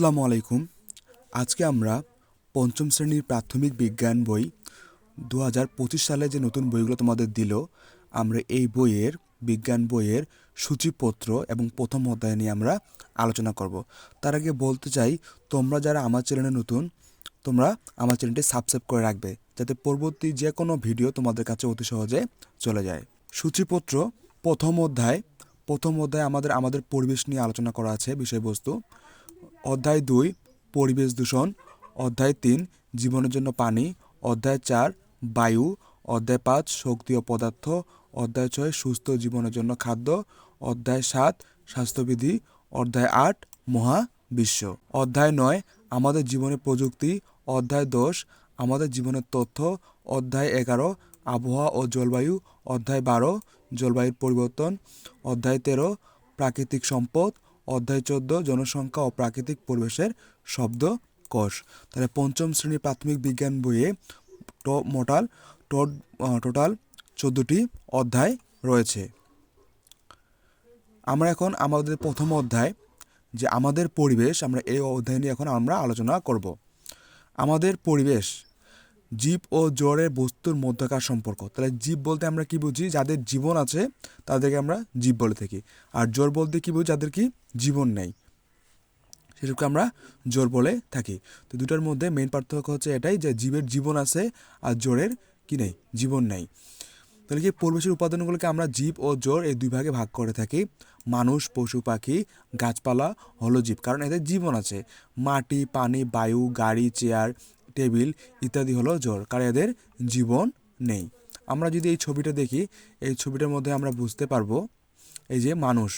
আসসালামু আলাইকুম। আজকে আমরা পঞ্চম শ্রেণির প্রাথমিক বিজ্ঞান বই দু হাজার পঁচিশ সালে যে নতুন বইগুলো তোমাদের দিল, আমরা এই বইয়ের, বিজ্ঞান বইয়ের সূচিপত্র এবং প্রথম অধ্যায় নিয়ে আমরা আলোচনা করব। তার আগে বলতে চাই, তোমরা যারা আমার চ্যানেলে নতুন, তোমরা আমার চ্যানেলটি সাবস্ক্রাইব করে রাখবে, যাতে পরবর্তী যে কোনো ভিডিও তোমাদের কাছে অতি সহজে চলে যায়। সূচিপত্র, প্রথম অধ্যায় প্রথম অধ্যায় আমাদের আমাদের পরিবেশ নিয়ে আলোচনা করা আছে বিষয়বস্তু। অধ্যায় দুই, পরিবেশ দূষণ। অধ্যায় তিন, জীবনের জন্য পানি। অধ্যায় চার, বায়ু। অধ্যায় পাঁচ, শক্তি ও পদার্থ। অধ্যায় ছয়, সুস্থ জীবনের জন্য খাদ্য। অধ্যায় সাত, স্বাস্থ্যবিধি। অধ্যায় আট, মহাবিশ্ব। অধ্যায় নয়, আমাদের জীবনে প্রযুক্তি। অধ্যায় দশ, আমাদের জীবনের তথ্য। অধ্যায় এগারো, আবহাওয়া ও জলবায়ু। অধ্যায় বারো, জলবায়ুর পরিবর্তন। অধ্যায় তেরো, প্রাকৃতিক সম্পদ। অধ্যায় চোদ্দ, জনসংখ্যা ও প্রাকৃতিক পরিবেশের শব্দ কোষ। তাহলে পঞ্চম শ্রেণির প্রাথমিক বিজ্ঞান বইয়ে মোটাল টোট- টোটাল চোদ্দোটি অধ্যায় রয়েছে। আমরা এখন আমাদের প্রথম অধ্যায়, যে আমাদের পরিবেশ, আমরা এই অধ্যায় নিয়ে এখন আমরা আলোচনা করব। আমাদের পরিবেশ জীব ও জড়ের বস্তুর মধ্যকার সম্পর্ক। তাহলে জীব বলতে আমরা কি বুঝি? যাদের জীবন আছে, তাদেরকে আমরা জীব বলে থাকি। আর জোর বলতে কি বুঝি? যাদের কি? জীবন নেই। সেটাকে আমরা জোর বলে থাকি। তো দুটার মধ্যে মেন পার্থক্য হচ্ছে এটাই যে জীবের জীবন আছে আর জোরের কি নেই? জীবন নেই। তাহলে কি পরিবেশের উপাদানগুলোকে আমরা জীব ও জোর এই দুই ভাগে ভাগ করে থাকি? মানুষ, পশু, পাখি, গাছপালা, হলো জীব। কারণ এদের জীবন আছে। মাটি, পানি, বায়ু, গাড়ি, চেয়ার টেবিল ইত্যাদি হলো জোর কারণ এদের জীবন নেই। আমরা যদি এই ছবিটা দেখি, এই ছবিটার মধ্যে আমরা বুঝতে পারব, এই যে মানুষ,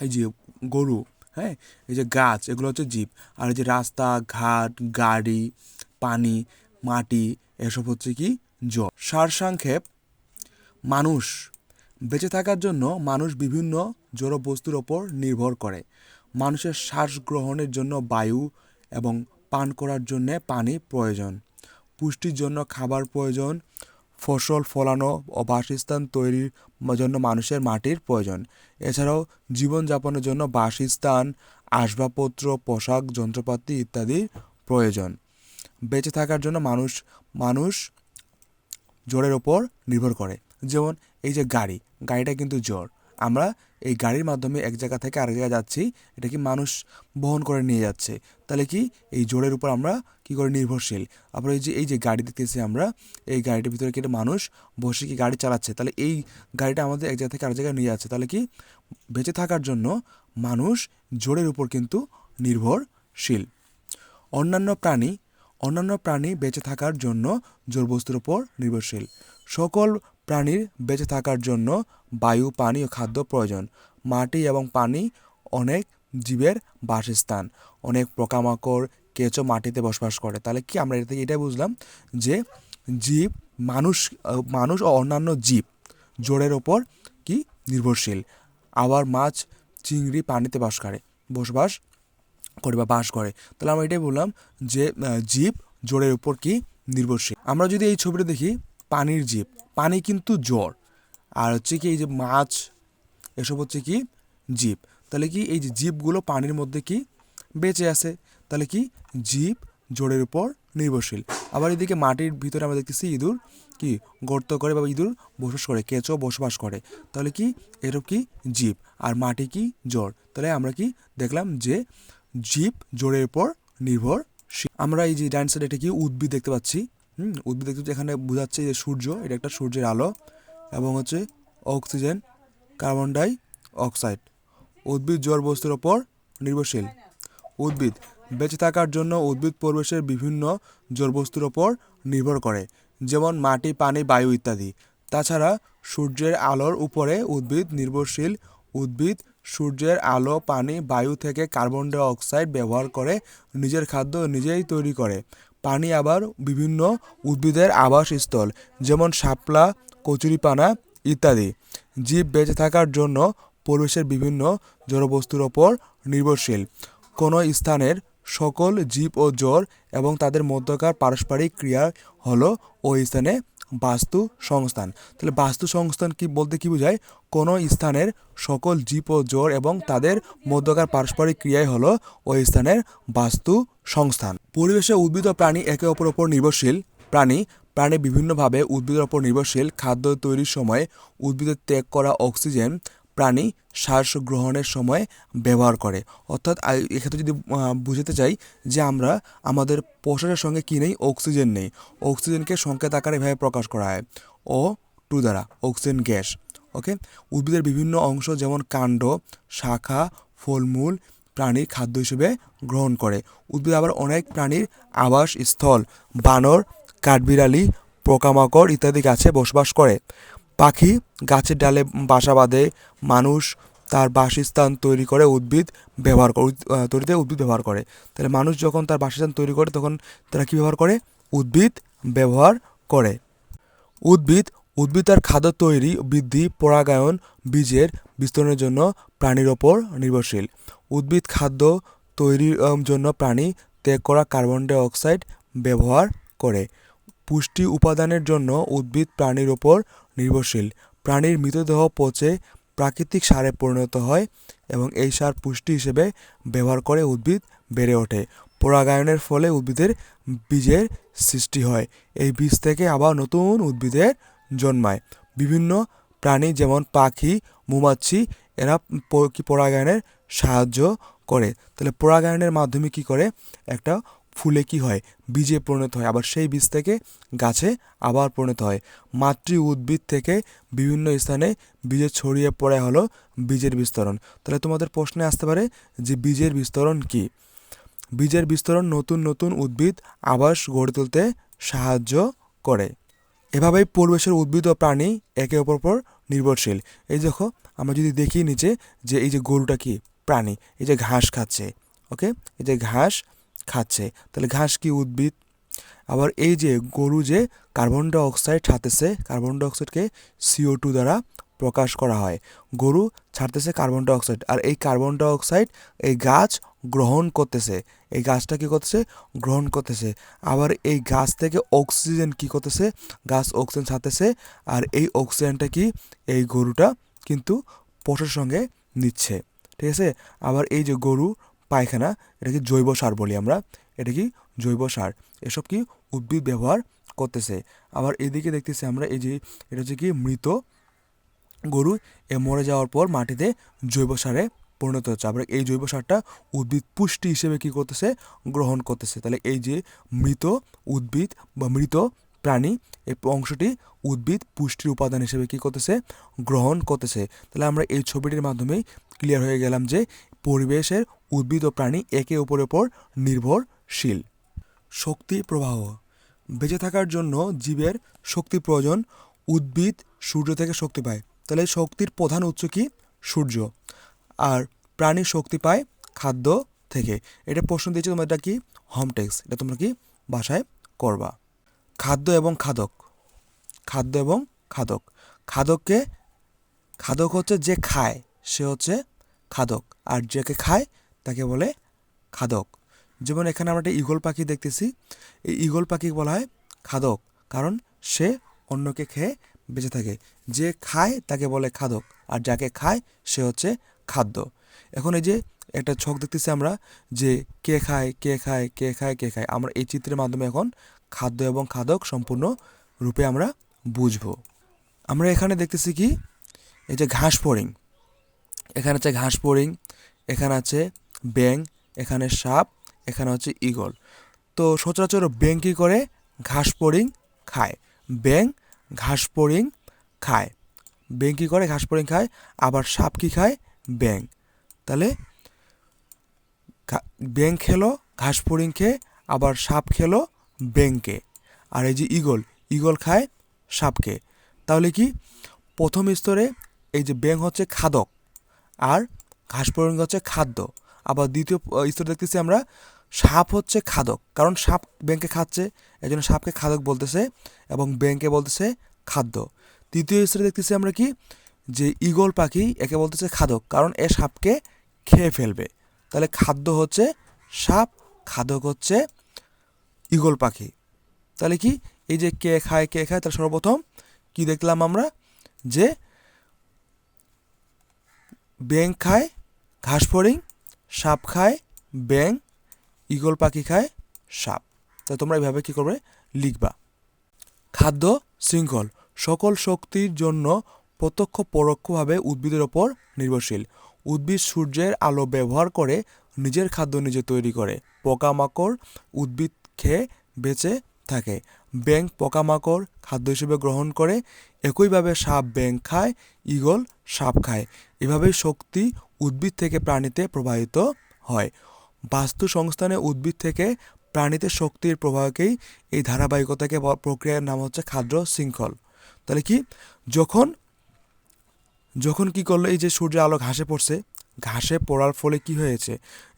এই যে গরু হ্যাঁ? এই যে গাছ, এগুলো হচ্ছে জীব। আর এই যে রাস্তা, ঘাট, গাড়ি, পানি, মাটি, এসব হচ্ছে কি জল সারসংক্ষেপ, মানুষ বেঁচে থাকার জন্য মানুষ বিভিন্ন জড় বস্তুর ওপর নির্ভর করে। মানুষের শ্বাস গ্রহণের জন্য বায়ু এবং পান করার জন্য পানি প্রয়োজন। পুষ্টির জন্য খাবার প্রয়োজন, ফসল ফলানো ও বাসস্থান তৈরির জন্য মানুষের মাটির প্রয়োজন। এছাড়াও জীবনযাপনের জন্য বাসস্থান, আসবাবপত্র, পোশাক, যন্ত্রপাতি ইত্যাদির প্রয়োজন। বেঁচে থাকার জন্য মানুষ মানুষ জোরের ওপর নির্ভর করে। যেমন এই যে গাড়ি, গাড়িটা কিন্তু জোর। আমরা এই গাড়ির মাধ্যমে এক জায়গা থেকে আরেক জায়গায় যাচ্ছি, এটা কি মানুষ বহন করে নিয়ে যাচ্ছে? তাহলে কি এই জোরের উপর আমরা কি করে নির্ভরশীল? আবার এই যে এই যে গাড়ি দেখতেছি আমরা, এই গাড়িটির ভিতরে কি মানুষ বসে কি গাড়ি চালাচ্ছে? তাহলে এই গাড়িটা আমাদের এক জায়গা থেকে আরেক জায়গায় নিয়ে যাচ্ছে। তাহলে কি বেঁচে থাকার জন্য মানুষ জোরের উপর কিন্তু নির্ভরশীল। অন্যান্য প্রাণী অন্যান্য প্রাণী বেঁচে থাকার জন্য জোরবস্তুর উপর নির্ভরশীল। সকল প্রাণীর বেঁচে থাকার জন্য বায়ু, পানি ও খাদ্য প্রয়োজন। মাটি এবং পানি অনেক জীবের বাসস্থান। অনেক পোকামাকড়, কেঁচো মাটিতে বসবাস করে। তাহলে কি আমরা এটা থেকে এটাই বুঝলাম যে জীব মানুষ মানুষ ও অন্যান্য জীব জোরের ওপর কি নির্ভরশীল? আবার মাছ, চিংড়ি পানিতে বাস করে, বসবাস করে বা বাস করে। তাহলে আমরা এটাই বললাম যে জীব জোরের উপর কি নির্ভরশীল? আমরা যদি এই ছবিটা দেখি পানির জীব, পানি কিন্তু জ্বর। আর হচ্ছে কি এই যে মাছ, এসব হচ্ছে কি জীব। তাহলে কি এই যে জীবগুলো পানির মধ্যে কি বেঁচে আছে? তাহলে কি জীব জোরের উপর নির্ভরশীল। আবার এদিকে মাটির ভিতরে আমরা দেখতেছি ইঁদুর কি গর্ত করে বা ইঁদুর বসবাস করে, কেঁচো বসবাস করে। তাহলে কি এরকম কি জীব, আর মাটি কি জোর তাহলে আমরা কি দেখলাম যে জীব জোরের উপর নির্ভরশীল। আমরা এই যে ডাইন সাইডে এটা কি উদ্ভিদ দেখতে পাচ্ছি। হুম, উদ্ভিদ দেখতে এখানে বোঝাচ্ছে যে সূর্য, এটা একটা সূর্যের আলো এবং হচ্ছে অক্সিজেন, কার্বন ডাই অক্সাইড। উদ্ভিদ জোর বস্তুর ওপর নির্ভরশীল। উদ্ভিদ বেঁচে থাকার জন্য উদ্ভিদ পরিবেশের বিভিন্ন জোর বস্তুর ওপর নির্ভর করে, যেমন মাটি, পানি, বায়ু ইত্যাদি। তাছাড়া সূর্যের আলোর উপরে উদ্ভিদ নির্ভরশীল। উদ্ভিদ সূর্যের আলো, পানি, বায়ু থেকে কার্বন ডাই অক্সাইড ব্যবহার করে নিজের খাদ্য নিজেই তৈরি করে। পানি আবার বিভিন্ন উদ্ভিদের আবাসস্থল, যেমন শাপলা, কচুরিপানা ইত্যাদি। জীব বেঁচে থাকার জন্য পরিবেশের বিভিন্ন জড়বস্তুর ওপর নির্ভরশীল। কোনো স্থানের সকল জীব ও জ্বর এবং তাদের মধ্যকার পারস্পরিক ক্রিয়া হলো ওই স্থানে বাস্তু সংস্থান। তাহলে বাস্তু সংস্থান কি বলতে কি বোঝায়? কোনো স্থানের সকল জীব ও জোর এবং তাদের মধ্যকার পারস্পরিক ক্রিয়াই হলো ওই স্থানের বাস্তু সংস্থান। পরিবেশে উদ্ভিদ ও প্রাণী একে অপর ওপর নির্ভরশীল। প্রাণী প্রাণী বিভিন্নভাবে উদ্ভিদের ওপর নির্ভরশীল। খাদ্য তৈরির সময় উদ্ভিদের ত্যাগ করা অক্সিজেন প্রাণী শ্বাস গ্রহণের সময় ব্যবহার করে। অর্থাৎ এক্ষেত্রে যদি বুঝাতে চাই যে আমরা আমাদের প্রশ্বাসের সঙ্গে কী নেই? অক্সিজেন নেই। অক্সিজেনকে সংকেত আকারে এভাবে প্রকাশ করা হয়। ও টু দ্বারা, অক্সিজেন, গ্যাস। ওকে? উদ্ভিদের বিভিন্ন অংশ যেমন কাণ্ড, শাখা, ফলমূল প্রাণীর খাদ্য হিসেবে গ্রহণ করে। উদ্ভিদ আবার অনেক প্রাণীর আবাস স্থল, বানর, কাঠবিড়ালি, পোকামাকড় ইত্যাদি গাছে বসবাস করে। পাখি গাছের ডালে বাসা বাঁধে, মানুষ তার বাসস্থান তৈরি করে, উদ্ভিদ ব্যবহার করে তৈরিতে উদ্ভিদ ব্যবহার করে। তাহলে মানুষ যখন তার বাসস্থান তৈরি করে, তখন তারা কী ব্যবহার করে? উদ্ভিদ ব্যবহার করে। উদ্ভিদ উদ্ভিদ তার খাদ্য তৈরি, বৃদ্ধি, পরাগায়ন, বীজের বিস্তরণের জন্য প্রাণীর ওপর নির্ভরশীল। উদ্ভিদ খাদ্য তৈরির জন্য প্রাণী ত্যাগ করা কার্বন ডাই অক্সাইড ব্যবহার করে। পুষ্টি উপাদানের জন্য উদ্ভিদ প্রাণীর ওপর নির্ভরশীল। প্রাণীর মৃতদেহ পচে প্রাকৃতিক সারে পরিণত হয় এবং এই সার পুষ্টি হিসেবে ব্যবহার করে উদ্ভিদ বেড়ে ওঠে। পরাগায়নের ফলে উদ্ভিদের বীজের সৃষ্টি হয়। এই বীজ থেকে আবার নতুন উদ্ভিদের জন্মায়। বিভিন্ন প্রাণী যেমন পাখি, মৌমাছি, এরা পরাগায়নের সাহায্য করে। তাহলে পরাগায়নের মাধ্যমে কি করে? একটা ফুলে কি হয়? বীজে পরিণত হয়। আবার সেই বীজ থেকে গাছে আবার পরিণত হয়। মাতৃ উদ্ভিদ থেকে বিভিন্ন স্থানে বীজে ছড়িয়ে পড়ে হলো বীজের বিস্তরণ। তাহলে তোমাদের প্রশ্নে আসতে পারে যে বীজের বিস্তরণ কি? বীজের বিস্তরণ নতুন নতুন উদ্ভিদ আবাস গড়ে তুলতে সাহায্য করে। এভাবেই পরিবেশের উদ্ভিদ ও প্রাণী একে অপর পর নির্ভরশীল। এই দেখো, আমরা যদি দেখি নিচে যে এই যে গরুটা কি? প্রাণী। এই যে ঘাস খাচ্ছে ওকে এই যে ঘাস খাচ্ছে, তাহলে ঘাস কি উদ্ভিদ? আবার এই যে গরু যে কার্বন ডাই অক্সাইড ছাড়তেছে, কার্বন ডাইঅক্সাইডকে সিও টু দ্বারা প্রকাশ করা হয়। গরু ছাড়তেছে কার্বন ডাইঅক্সাইড, আর এই কার্বন ডাইঅক্সাইড এই গাছ গ্রহণ করতেছে। এই গাছটা কি করতেছে? গ্রহণ করতেছে। আবার এই গাছ থেকে অক্সিজেন কি করতেছে? গাছ অক্সিজেন ছাড়তেছে, আর এই অক্সিজেনটা কি? এই গরুটা কিন্তু পশুর সঙ্গে নিচ্ছে। ঠিক আছে? আবার এই যে গরু পায়খানা, এটা কি জৈব সার বলি আমরা, এটা কি জৈব সার, এসব কি উদ্ভিদ ব্যবহার করতেছে। আবার এদিকে দেখতেছি আমরা এই যে, এটা হচ্ছে কি মৃত গরু, এ মরে যাওয়ার পর মাটিতে জৈব সারে পরিণত হচ্ছে। আবার এই জৈব সারটা উদ্ভিদ পুষ্টি হিসেবে কি করতেছে? গ্রহণ করতেছে। তাহলে এই যে মৃত উদ্ভিদ বা মৃত প্রাণী এই অংশটি উদ্ভিদ পুষ্টির উপাদান হিসেবে কি করতেছে? গ্রহণ করতেছে। তাহলে আমরা এই ছবিটির মাধ্যমেই ক্লিয়ার হয়ে গেলাম যে পরিবেশের উদ্ভিদ ও প্রাণী একে অপরের ওপর নির্ভরশীল। শক্তি প্রবাহ। বেঁচে থাকার জন্য জীবের শক্তি প্রয়োজন। উদ্ভিদ সূর্য থেকে শক্তি পায়। তাহলে শক্তির প্রধান উৎস কি? সূর্য। আর প্রাণী শক্তি পায় খাদ্য থেকে। এটা প্রশ্ন দিয়েছে তোমরা এটা কি? হোম টেক্স এটা তোমরা কি বাসায় করবা। খাদ্য এবং খাদক। খাদ্য এবং খাদক। খাদককে খাদক হচ্ছে যে খায়, সে হচ্ছে খাদক। আর যাকে খায়, তাকে বলে খাদক। যেমন এখানে আমরা একটা ঈগল পাখি দেখতেছি। এই ঈগল পাখি বলা হয় খাদক। কারণ সে অন্যকে খেয়ে বেঁচে থাকে। যে খায়, তাকে বলে খাদক। আর যাকে খায়, সে হচ্ছে খাদ্য। এখন এই যে একটা ছক দেখতেছি আমরা যে কে খায় কে খায় কে খায় কে খায়। আমরা এই চিত্রের মাধ্যমে এখন খাদ্য এবং খাদক সম্পূর্ণ রূপে আমরা বুঝব। আমরা এখানে দেখতেছি কি? এই যে ঘাস ফড়িং। এখানে আছে ঘাস ফড়িং এখানে আছে ব্যাং এখানে সাপ, এখানে হচ্ছে ঈগল। তো সচরাচর ব্যাং কী করে? ঘাস ফড়িং খায়। ব্যাং ঘাস ফড়িং খায়। ব্যাং কী করে? ঘাস ফড়িং খায়। আবার সাপ কী খায়? ব্যাং তাহলে ব্যাং খেলো, ঘাস ফড়িং খেয়ে, আবার সাপ খেলো ব্যাংকে আর এই যে ঈগল ঈগল খায় সাপকে। তাহলে কি? প্রথম স্তরে এই যে ব্যাং হচ্ছে খাদক। আর ঘাস ফড়িং হচ্ছে খাদ্য। আবার দ্বিতীয় স্তরে দেখতেছি আমরা, সাপ হচ্ছে খাদক। কারণ সাপ ব্যাংকে খাচ্ছে এই জন্য সাপকে খাদক বলতেছে এবং ব্যাংকে বলতেছে খাদ্য। তৃতীয় স্তরে দেখতেছি আমরা কি, যে ঈগল পাখি একে বলতেছে খাদক, কারণ এ সাপকে খেয়ে ফেলবে। তাহলে খাদ্য হচ্ছে সাপ, খাদক হচ্ছে ঈগল পাখি। তাহলে কি, এই যে কে খায় কে খায়, তার সর্বপ্রথম কি দেখলাম আমরা, যে ব্যাং খায়, ঘাস ফড়িং, সাপ খায় ব্যাং ঈগল পাখি খায়, সাপ। তা তোমরা এইভাবে কী করবে? লিখবা। খাদ্য শৃঙ্খল। সকল শক্তির জন্য প্রত্যক্ষ পরোক্ষভাবে উদ্ভিদের ওপর নির্ভরশীল। উদ্ভিদ সূর্যের আলো ব্যবহার করে নিজের খাদ্য নিজে তৈরি করে। পোকামাকড় উদ্ভিদ খেয়ে বেঁচে থাকে। ব্যাং পোকামাকড় খাদ্য হিসেবে গ্রহণ করে। একইভাবে সাপ ব্যাং খায়, ঈগল সাপ খায়। এভাবেই শক্তি উদ্ভিদ থেকে প্রাণীতে প্রবাহিত হয়। বাস্তু সংস্থানে উদ্ভিদ থেকে প্রাণীতে শক্তির প্রবাহকেই এই ধারাবাহিকতাকে প্রক্রিয়ার নাম হচ্ছে খাদ্য শৃঙ্খল। তাহলে কি? যখন যখন কি করল? এই যে সূর্যের আলো ঘাসে পড়ছে, ঘাসে পড়ার ফলে কি হয়েছে?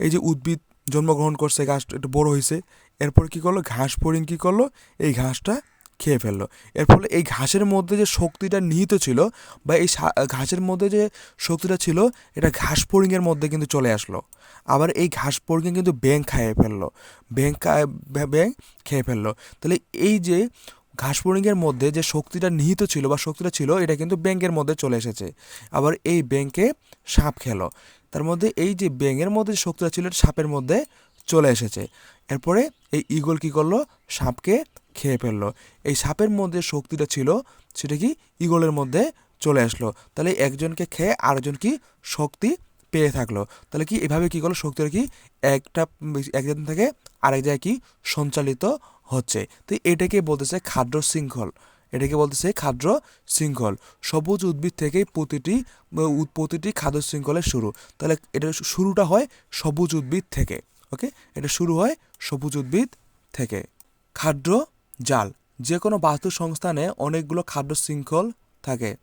এই যে উদ্ভিদ জন্মগ্রহণ করছে গাছ একটু বড় হয়েছে, এরপর কি করল? ঘাস ফড়িং কি করল? এই ঘাসটা খেয়ে ফেলল। এর ফলে এই ঘাসের মধ্যে যে শক্তিটা নিহিত ছিল বা এই ঘাসের মধ্যে যে শক্তিটা ছিল, এটা ঘাস ফড়িংয়ের মধ্যে কিন্তু চলে আসলো। আবার এই ঘাস ফড়িং কিন্তু ব্যাং খাইয়ে ফেলল। ব্যাং খায় ব্যাং খেয়ে ফেলল। তাহলে এই যে ঘাস মধ্যে যে শক্তিটা নিহিত ছিল বা শক্তিটা ছিল, এটা কিন্তু ব্যাংকের মধ্যে চলে এসেছে। আবার এই ব্যাংকে সাপ খেলো। তার মধ্যে এই যে ব্যাঙের মধ্যে যে শক্তিটা ছিল সাপের মধ্যে চলে এসেছে। এরপরে এই ঈগল কি করল? সাপকে খেয়ে ফেলল। এই সাপের মধ্যে শক্তিটা ছিল, সেটা কি ঈগলের মধ্যে চলে আসলো। তাহলে একজনকে খেয়ে আরেকজন কি শক্তি পেয়ে থাকল। তাহলে কি এভাবে কি করল? শক্তিটা কি একটা একজন থেকে আরেক জায়গায় কি সঞ্চালিত হচ্ছে। তো এটাকে বলতেছে খাদ্য শৃঙ্খল। এটাকে বলতেছে খাদ্য শৃঙ্খল। সবুজ উদ্ভিদ থেকেই প্রতিটি প্রতিটি খাদ্য শৃঙ্খলের শুরু। তাহলে এটা শুরুটা হয় সবুজ উদ্ভিদ থেকে। ওকে? এটা শুরু হয় সবুজ উদ্ভিদ থেকে। খাদ্য জাল। যে কোনো বাস্তু সংস্থানে অনেকগুলো খাদ্য শৃঙ্খল থাকে।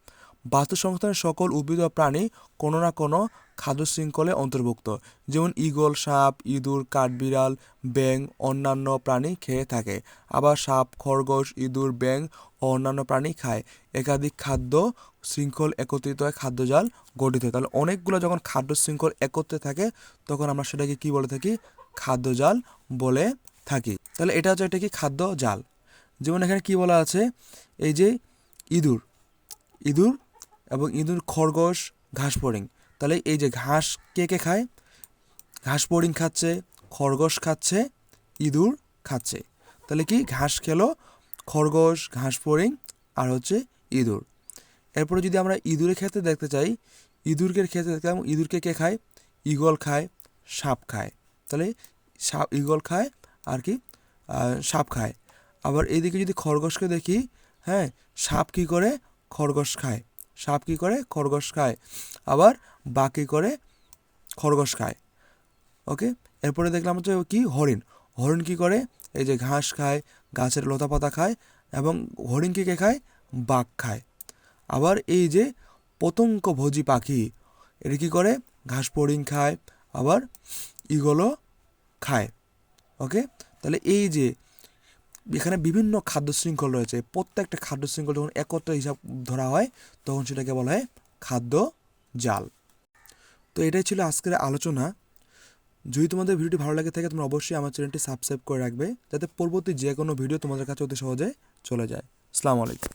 বাস্তু সংস্থানের সকল উদ্ভিদ ও প্রাণী কোনো না কোনো খাদ্য শৃঙ্খলে অন্তর্ভুক্ত। যেমন ঈগল সাপ, ইঁদুর, কাঠবিড়াল ব্যাং অন্যান্য প্রাণী খেয়ে থাকে। আবার সাপ, খরগোশ, ইঁদুর ব্যাং ও অন্যান্য প্রাণী খায়। একাধিক খাদ্য শৃঙ্খল একত্রিত হয় খাদ্যজাল গঠিত হয়। তাহলে অনেকগুলো যখন খাদ্য শৃঙ্খল একত্রে থাকে, তখন আমরা সেটাকে কি বলে থাকি? খাদ্যজাল বলে থাকি। তাহলে এটা হচ্ছে এটা কি? খাদ্য জাল যেমন এখানে কি বলা আছে? এই যে ইঁদুর। ইঁদুর এবং ইঁদুর খরগোশ, ঘাস ফড়িং তাহলে এই যে ঘাস কে কে খায়? ঘাস ফড়িং খাচ্ছে, খরগোশ খাচ্ছে, ইঁদুর খাচ্ছে। তাহলে কি? ঘাস খেলো, খরগোশ, ঘাস ফড়িং আর হচ্ছে ইঁদুর। এরপরে যদি আমরা ইঁদুরের ক্ষেত্রে দেখতে চাই ইঁদুরকে ক্ষেত্রে দেখলাম ইঁদুরকে কে খায়? ঈগল খায়, সাপ খায়। তাহলে সাপ, ঈগল খায় আর কি? সাপ খায়। আবার এইদিকে যদি খরগোশকে দেখি হ্যাঁ সাপ কী করে? খরগোশ খায়। সাপ কী করে? খরগোশ খায়। আবার বাকি করে? খরগোশ খায়। ওকে? এরপরে দেখলাম হচ্ছে কি? হরিণ। হরিণ কী করে? এই যে ঘাস খায়, গাছের লতা পাতা খায় এবং হরিণকে কে খায়? বাঘ খায়। আবার এই যে পতঙ্গ ভোজি পাখি এটা কী করে? ঘাস ফড়িং খায়, আবার ইগলও খায়। ওকে? তাহলে এই যে এখানে বিভিন্ন খাদ্য শৃঙ্খল রয়েছে। প্রত্যেকটা খাদ্য শৃঙ্খল যখন একত্র হিসাব ধরা হয়, তখন সেটাকে বলা হয় খাদ্য জাল। তো এটাই ছিল আজকের আলোচনা। যদি তোমাদের ভিডিওটি ভালো লাগে থাকে, তোমরা অবশ্যই আমার চ্যানেলটি সাবস্ক্রাইব করে রাখবে, যাতে পরবর্তী যে কোনো ভিডিও তোমাদের কাছে অতি সহজে চলে যায়। আসসালামু আলাইকুম।